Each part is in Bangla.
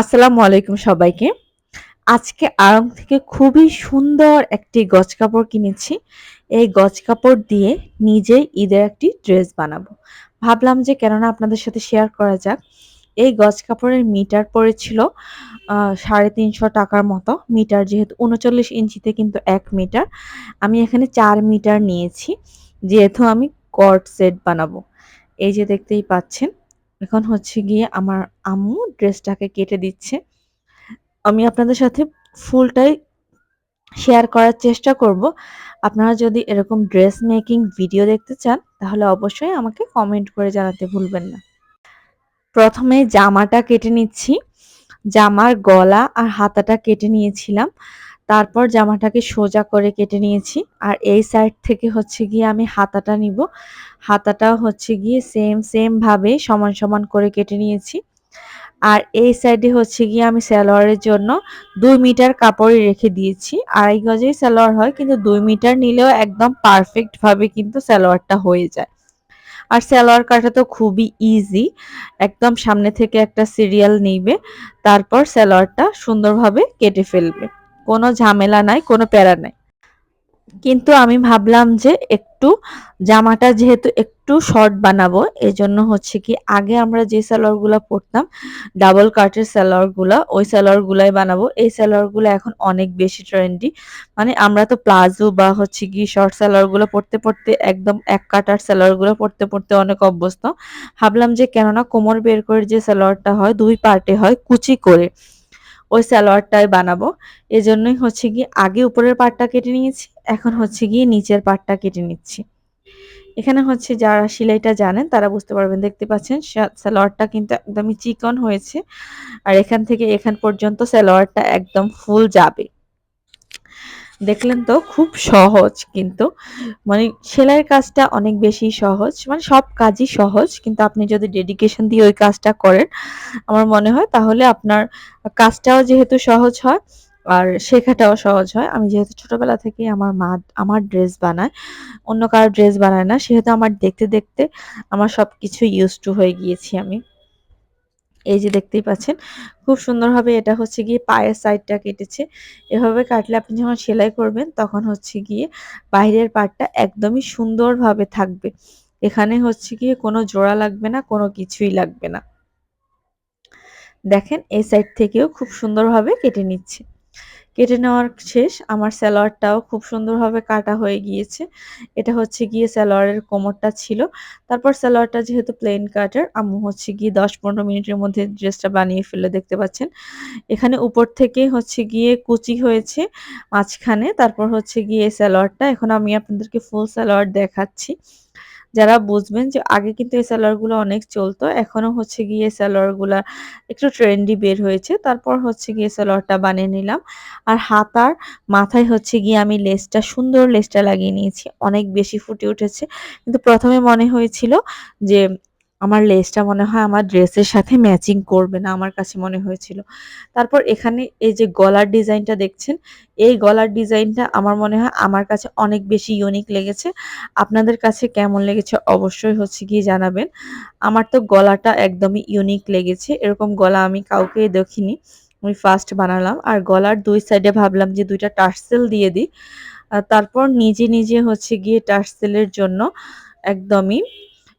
আসসালামু আলাইকুম সবাইকে। আজকে আড়ং থেকে খুবই সুন্দর একটি গজ কাপড় কিনেছি। এই গজ কাপড় দিয়ে নিজেই ঈদের একটি ড্রেস বানাবো। ভাবলাম যে কেননা আপনাদের সাথে শেয়ার করা যাক, এই গজ কাপড়ের মিটার পড়েছিল সাড়ে তিনশো টাকার মতো। মিটার যেহেতু উনচল্লিশ ইঞ্চিতে কিন্তু এক মিটার আমি এখানে চার মিটার নিয়েছি, যেহেতু আমি কট সেট বানাবো। এই যে দেখতেই পাচ্ছেন এখন হচ্ছে গিয়ে আমার আম্মু ড্রেসটাকে কেটে দিচ্ছে। আমি আপনাদের সাথে ফুলটাই শেয়ার করার চেষ্টা করব। আপনারা যদি এরকম ড্রেস মেকিং ভিডিও দেখতে চান, তাহলে অবশ্যই আমাকে কমেন্ট করে জানাতে ভুলবেন না। প্রথমে জামাটা কেটে নিচ্ছি। জামার গলা আর হাতাটা কেটে নিয়েছিলাম। তারপর জামাটাকে সোজা করে কেটে নিয়েছি। আর এই সাইড থেকে হচ্ছে গিয়ে আমি হাতাটা নিব। হাতাটা হচ্ছে গিয়ে সেম সেম ভাবে সমান সমান করে কেটে নিয়েছি। আর এই সাইডে হচ্ছে গিয়ে আমি সালোয়ারের জন্য দুই মিটার কাপড়ই রেখে দিয়েছি। আড়াই গজেই সালোয়ার হয়, কিন্তু দুই মিটার নিলেও একদম পারফেক্ট ভাবে কিন্তু সালোয়ারটা হয়ে যায়। আর সালোয়ার কাটা তো খুবই ইজি একদম সামনে থেকে একটা সিরিয়াল নিবে, তারপর সালোয়ারটা সুন্দরভাবে কেটে ফেলবে। কোনো ঝামেলা নাই, কোনো প্যারা নাই। কিন্তু আমি ভাবলাম যে একটু জামাটা যেহেতু একটু শর্ট বানাবো এই জন্য হচ্ছে কি আগে আমরা যে সালোয়ারগুলো পরতাম, ডাবল কাটের সালোয়ারগুলো, ওই সালোয়ারগুলাই বানাবো। এই সালোয়ারগুলো এখন অনেক বেশি ট্রেন্ডি মানে আমরা তো প্লাজো বা হচ্ছে কি শর্ট সালোয়ারগুলো পরতে পরতে একদম এক কাটার সালোয়ারগুলো পরতে পরতে অনেক অভ্যস্ত। ভাবলাম যে কেননা কোমর বের করে যে সালোয়ারটা হয়, দুই পার্টে হয় কুচি করে। ওই স্যালোয়ারটাই বানাবো। এজন্যই হচ্ছে গিয়ে আগে উপরের পাটটা কেটে নিয়েছি, এখন হচ্ছে গিয়ে নিচের পাটটা কেটে নিচ্ছি। এখানে হচ্ছে যারা সেলাইটা জানেন তারা বুঝতে পারবেন, দেখতে পাচ্ছেন স্যালোয়ারটা কিন্তু একদমই চিকন হয়েছে। আর এখান থেকে এখান পর্যন্ত স্যালোয়ারটা একদম ফুল যাবে। দেখলেন তো, খুব সহজ কিন্তু। মানে সেলাইয়ের কাজটা অনেক বেশি সহজ মানে সব কাজই সহজ, কিন্তু আপনি যদি ডেডিকেশন দিয়ে ওই কাজটা করেন, আমার মনে হয় তাহলে আপনার কাজটাও যেহেতু সহজ হয়, আর শেখাটাও সহজ হয়। আমি যেহেতু ছোটবেলা থেকে আমার মা, আমার ড্রেস বানায়, অন্য কারও ড্রেস বানায় না, সেহেতু আমার দেখতে দেখতে আমার সব কিছু ইউজ টু হয়ে গিয়েছি আমি। এই যে দেখতেই পাচ্ছেন, খুব সুন্দরভাবে এটা হচ্ছে গিয়ে পায়ের সাইডটা কেটেছে। এভাবে কাটলে আপনি যখন সেলাই করবেন, তখন হচ্ছে গিয়ে বাইরের পার্টটা একদমই সুন্দরভাবে থাকবে। এখানে হচ্ছে গিয়ে কোনো জোড়া লাগবে না, কোনো কিছুই লাগবে না। দেখেন, এই সাইড থেকেও খুব সুন্দরভাবে কেটে নিচ্ছে। কেটে নেওয়ার শেষ। আমার স্যালোয়ারটাও খুব সুন্দরভাবে কাটা হয়ে গিয়েছে। এটা হচ্ছে গিয়ে স্যালোয়ারের কোমরটা ছিল। তারপর স্যালোয়ারটা যেহেতু প্লেন কাটার আম্মু হচ্ছে গিয়ে দশ পনেরো মিনিটের মধ্যে ড্রেসটা বানিয়ে ফেলে দেখতে পাচ্ছেন। এখানে উপর থেকে হচ্ছে গিয়ে কুচি হয়েছে মাঝখানে। তারপর হচ্ছে গিয়ে স্যালোয়ারটা। এখন আমি আপনাদেরকে ফুল স্যালোয়ার দেখাচ্ছি। যারা বুঝবেন যে আগে কিন্তু এই গুলো অনেক চলতো, এখনও হচ্ছে গিয়ে গুলা একটু ট্রেন্ডি বের হয়েছে, তারপর হচ্ছে গিয়ে সালোয়ারটা বানিয়ে নিলাম। আর হাতার মাথায় হচ্ছে গিয়ে আমি লেসটা, সুন্দর লেসটা লাগিয়ে নিয়েছি, অনেক বেশি ফুটে উঠেছে। কিন্তু প্রথমে মনে হয়েছিল যে আমার লেসটা মনে হয় আমার ড্রেসের সাথে ম্যাচিং করবে না আমার কাছে মনে হয়েছিল। তারপর এখানে এই যে গলার ডিজাইনটা দেখছেন, এই গলার ডিজাইনটা আমার মনে হয় আমার কাছে অনেক বেশি ইউনিক লেগেছে। আপনাদের কাছে কেমন লেগেছে অবশ্যই হচ্ছে গিয়ে জানাবেন। আমার তো গলাটা একদমই ইউনিক লেগেছে, এরকম গলা আমি কাউকে দেখিনি, আমি ফার্স্ট বানালাম। আর গলার দুই সাইডে ভাবলাম যে দুইটা টার্সেল দিয়ে দিই। তারপর নিজে নিজে হচ্ছে গিয়ে টার্সেলের জন্য একদমই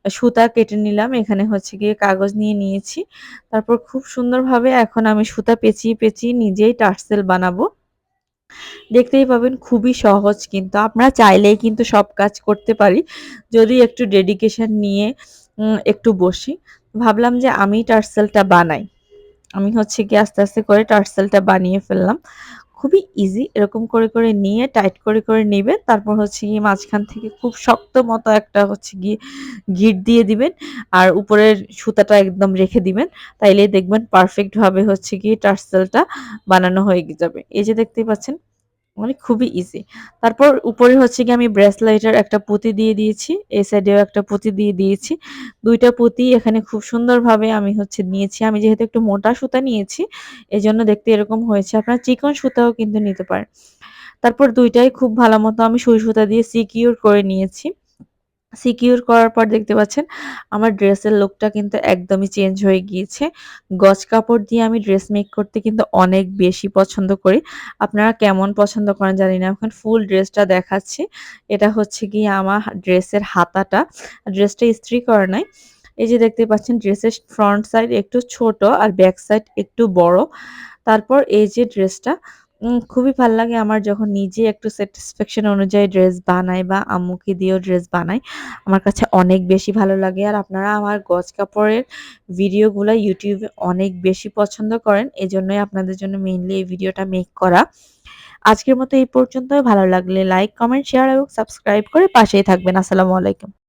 সুতা কেটে নিলাম। এখানে হচ্ছে গিয়ে কাগজ নিয়ে নিয়েছি। তারপর খুব সুন্দরভাবে এখন আমি সুতা পেঁচিয়ে পেঁচিয়ে নিজেই টার্সেল বানাবো। দেখতেই পাবেন খুবই সহজ কিন্তু আমরা চাইলেই কিন্তু সব কাজ করতে পারি। যদি একটু ডেডিকেশন নিয়ে একটু বসি। ভাবলাম যে আমি টার্সেলটা বানাই। আমি হচ্ছে কি আস্তে আস্তে করে টার্সেলটা বানিয়ে ফেললাম। খুবই ইজি এরকম করে করে নিয়ে টাইট করে করে নেবেন তারপর হচ্ছে গিয়ে মাঝখান থেকে খুব শক্ত মতো একটা হচ্ছে গিয়ে গিট দিয়ে দিবেন আর উপরের সুতাটা একদম রেখে দিবেন। তাইলে দেখবেন পারফেক্টভাবে হচ্ছে গিয়ে টার্সেলটা বানানো হয়ে যাবে। এই যে দেখতেই পাচ্ছেন মানে খুবই ইজি তারপর উপরে হচ্ছে কি আমি ব্রেসলাইটার একটা পুঁতি দিয়ে দিয়েছি এই সাইডেও একটা পুঁতি দিয়ে দিয়েছি। দুইটা পুঁতি এখানে খুব সুন্দরভাবে আমি হচ্ছে নিয়েছি। আমি যেহেতু একটু মোটা সুতা নিয়েছি এই জন্য দেখতে এরকম হয়েছে। আপনার চিকন সুতাও কিন্তু নিতে পারেন। তারপর দুইটাই খুব ভালো মতো আমি সুই সুতা দিয়ে সিকিউর করে নিয়েছি। সিকিউর করার পর দেখতে পাচ্ছেন, আমার ড্রেসের লুকটা কিন্তু একদমই চেঞ্জ হয়ে গিয়েছে। গজ কাপড় দিয়ে আমি ড্রেস মেক করতে কিন্তু অনেক বেশি পছন্দ করি। আপনারা কেমন পছন্দ করেন জানি না, এখন ফুল ড্রেসটা দেখাচ্ছি। এটা হচ্ছে গিয়ে আমার ড্রেসের হাতাটা। ড্রেসটা ইস্ত্রি করা নাই। এই যে দেখতে পাচ্ছেন ড্রেসের ফ্রন্ট সাইড একটু ছোট আর ব্যাক সাইড একটু বড়। তারপর এই যে ড্রেসটা খুবই ভালো লাগে আমার যখন নিজে একটু স্যাটিসফ্যাকশন অনুযায়ী ড্রেস বানাই বা আম্মুকে দিয়েও ড্রেস বানাই, আমার কাছে অনেক বেশি ভালো লাগে। আর আপনারা আমার গজ কাপড়ের ভিডিওগুলো ইউটিউবে অনেক বেশি পছন্দ করেন, এজন্যই আপনাদের জন্য মেইনলি এই ভিডিওটা মেক করা। আজকের মতো এই পর্যন্তই। ভালো লাগলে লাইক কমেন্ট শেয়ার এবং সাবস্ক্রাইব করে পাশেই থাকবেন। আসসালামু আলাইকুম।